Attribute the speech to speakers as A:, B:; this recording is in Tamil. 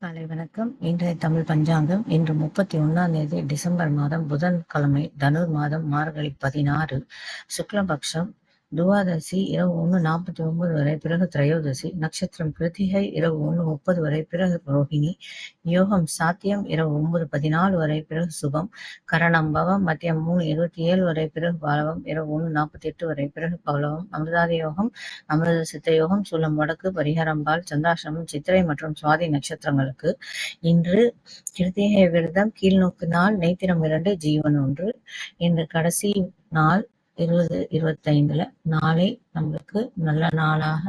A: காலை வணக்கம். இன்றைய தமிழ் பஞ்சாங்கம் இன்று முப்பத்தி ஒன்னாம் தேதி டிசம்பர் மாதம் புதன்கிழமை தனுர் மாதம் மார்கழி பதினாறு. சுக்லபக்ஷம் துவாதசி இரவு ஒன்று நாற்பத்தி ஒன்பது வரை பிறகு திரையோதசி. நட்சத்திரம் கிருத்திகை இரவு ஒன்று முப்பது வரை பிறகு ரோஹிணி. யோகம் சாத்தியம் இரவு ஒன்பது பதினாலு வரை பிறகு சுபம். கரணம் பவம் மத்தியம் மூணு இருபத்தி ஏழு வரை பிறகு பாலவம். இரவு ஒன்று நாற்பத்தி எட்டு வரை பிறகு பவலவம் அமிர்தாத யோகம் அமிர்த சித்த யோகம் சூலம் வடக்கு பரிகாரம் பால் சந்திராசிரமம் சித்திரை மற்றும் சுவாதி நட்சத்திரங்களுக்கு. இன்று கிருத்திகை விரதம் கீழ்நோக்கு நாள் நெய்த்திரம் இரண்டு ஜீவன் ஒன்று. இன்று கடைசி நாள் இருபது இருபத்தைந்துல நாளை நம்மளுக்கு நல்ல நாளாக